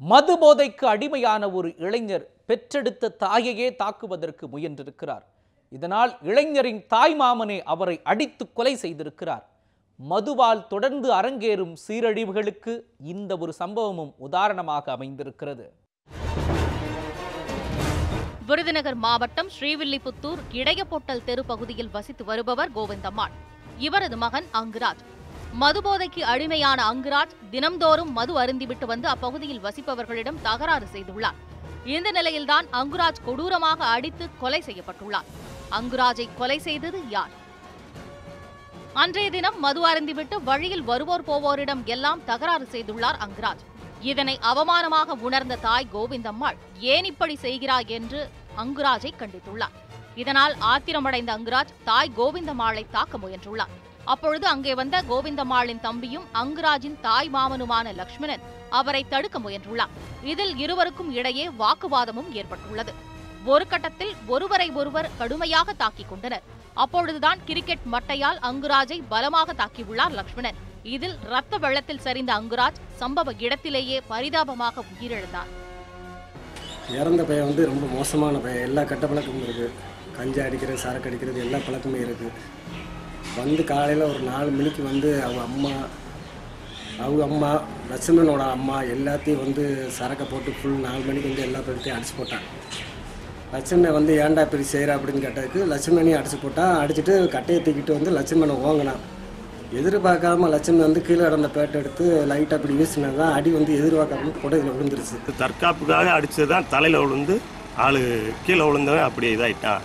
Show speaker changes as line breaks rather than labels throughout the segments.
மது போதைக்கு அடிமையான ஒரு இளைஞர் பெற்றெடுத்த தாயையே தாக்குவதற்கு முயன்றிருக்கிறார். இதனால் இளைஞரின் தாய் மாமனே அவரை அடித்து கொலை செய்திருக்கிறார். மதுவால் தொடர்ந்து அரங்கேறும் சீரழிவுகளுக்கு இந்த ஒரு சம்பவமும் உதாரணமாக அமைந்திருக்கிறது.
விருதுநகர் மாவட்டம் ஸ்ரீவில்லிபுத்தூர் இடையப்பொட்டல் தெரு பகுதியில் வசித்து வருபவர் கோவிந்தம்மாள். இவரது மகன் அங்குராஜ். மதுபோதைக்கு அடிமையான அங்குராஜ் தினம்தோறும் மது அருந்திவிட்டு வந்து அப்பகுதியில் வசிப்பவர்களிடம் தகராறு செய்துள்ளார். இந்த நிலையில்தான் அங்குராஜ் கொடூரமாக அடித்து கொலை செய்யப்பட்டுள்ளார். அங்குராஜை கொலை செய்தது யார்? அன்றைய தினம் மது அருந்திவிட்டு வழியில் வருவோர் போவோரிடம் எல்லாம் தகராறு செய்துள்ளார் அங்குராஜ். இதனை அவமானமாக உணர்ந்த தாய் கோவிந்தம்மாள் ஏன் இப்படி செய்கிறாய் என்று அங்குராஜை கண்டித்துள்ளார். இதனால் ஆத்திரமடைந்த அங்குராஜ் தாய் கோவிந்தம்மாளை தாக்க முயன்றுள்ளார். அப்பொழுது அங்கே வந்த கோவிந்தம்மாளின் தம்பியும் அங்குராஜின் தாய் மாமனுமான லக்ஷ்மணன் அவரை தடுக்க முயன்றுள்ளார். இதில் இருவருக்கும் இடையே வாக்குவாதமும் ஏற்பட்டுள்ளது. ஒரு கட்டத்தில் ஒருவரை ஒருவர் கடுமையாக தாக்கிக் கொண்டனர். அப்பொழுதுதான் கிரிக்கெட் மட்டையால் அங்குராஜை பலமாக தாக்கியுள்ளார் லக்ஷ்மணன். இதில் ரத்த வெள்ளத்தில் சரிந்த அங்குராஜ் சம்பவ இடத்திலேயே பரிதாபமாக உயிரிழந்தார்.
இறந்த பையன் வந்து ரொம்ப மோசமான பையன். எல்லா கட்ட பழக்கமும் இருக்குது கஞ்சா அடிக்கிறது சரக்கு அடிக்கிறது எல்லா பழக்கமும் இருக்குது வந்து காலையில் ஒரு நாலு மணிக்கு வந்து அவங்க அம்மா அவங்க அம்மா லட்சுமணனோட அம்மா எல்லாத்தையும் வந்து சரக்கை போட்டு ஃபுல் நாலு மணிக்கு வந்து எல்லா பேர்த்தையும் அடிச்சு போட்டான். லட்சுமணன் வந்து ஏன்டா இப்படி செய்கிற அப்படின்னு கேட்டதுக்கு லட்சுமணனையும் அடிச்சு போட்டான் அடிச்சுட்டு கட்டையை தூக்கிட்டு வந்து லட்சுமணனை ஓங்கினான். எதிர்பார்க்காம லட்சுமணன் வந்து கீழே இடந்த பேட்டை எடுத்து லைட்டாக அப்படி வீசினது தான் அடி வந்து எதிர்பார்க்காம புடையில விழுந்துருச்சு.
தற்காப்புக்காக அடித்தது தான் தலையில் விழுந்து ஆள் கீழே விழுந்தவன் அப்படியே இதாகிட்டான்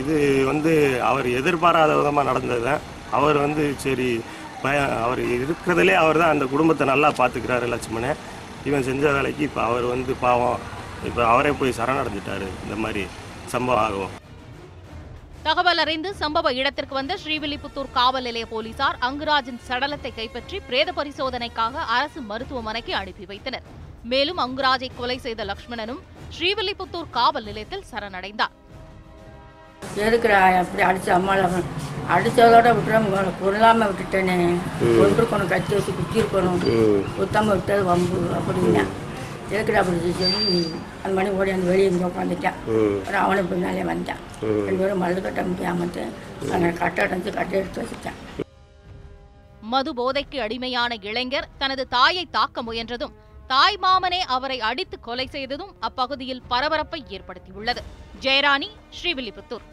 இது வந்து அவர் எதிர்பாராத விதமாக நடந்தது தான் அவர் வந்து சரி பய அவர் இருக்கிறதுலே அவர் தான் அந்த குடும்பத்தை நல்லா பார்த்துக்கிறாரு லட்சுமணன் இவன் செஞ்ச வேலைக்கு இப்போ அவர் வந்து பாவம். இப்போ அவரே போய் சரணடைஞ்சிட்டாரு. இந்த மாதிரி சம்பவம் ஆகும்.
தகவல் அறிந்து சம்பவ இடத்திற்கு வந்த ஸ்ரீவில்லிபுத்தூர் காவல் நிலைய போலீசார் அங்குராஜின் சடலத்தை கைப்பற்றி பிரேத பரிசோதனைக்காக அரசு மருத்துவமனைக்கு அனுப்பி வைத்தனர். மேலும் அங்குராஜை கொலை செய்த லக்ஷ்மணனும் ஸ்ரீவில்லிபுத்தூர் காவல் நிலையத்தில் சரணடைந்தார்.
எதுக்குடா அப்படி அடிச்சு அம்மாவில் அடித்ததோட விட்டுற கொல்லாமல் விட்டுட்டேனே. கொண்டிருக்கணும் கத்தி வச்சு குத்திருக்கணும் குத்தாமல் விட்டது வம்பு அப்படின்னா. எதுக்குடா அப்படி சொல்லி அந்த மணி ஓடி அந்த வெளியே இங்கே உட்காந்துட்டான் அப்புறம் பின்னாலே வந்தான். ரெண்டு பேரும் மல்லு கட்ட முடியாமட்டு அங்கே கட்டை அடைஞ்சு கட்டை எடுத்து வச்சுட்டான்.
மது போதைக்கு அடிமையான இளைஞர் தனது தாயை தாக்க முயன்றதும் தாய் மாமனே அவரை அடித்து கொலை செய்ததும் அப்பகுதியில் பரபரப்பை ஏற்படுத்தியுள்ளது. ஜெயராணி ஸ்ரீவில்லிபுத்தூர்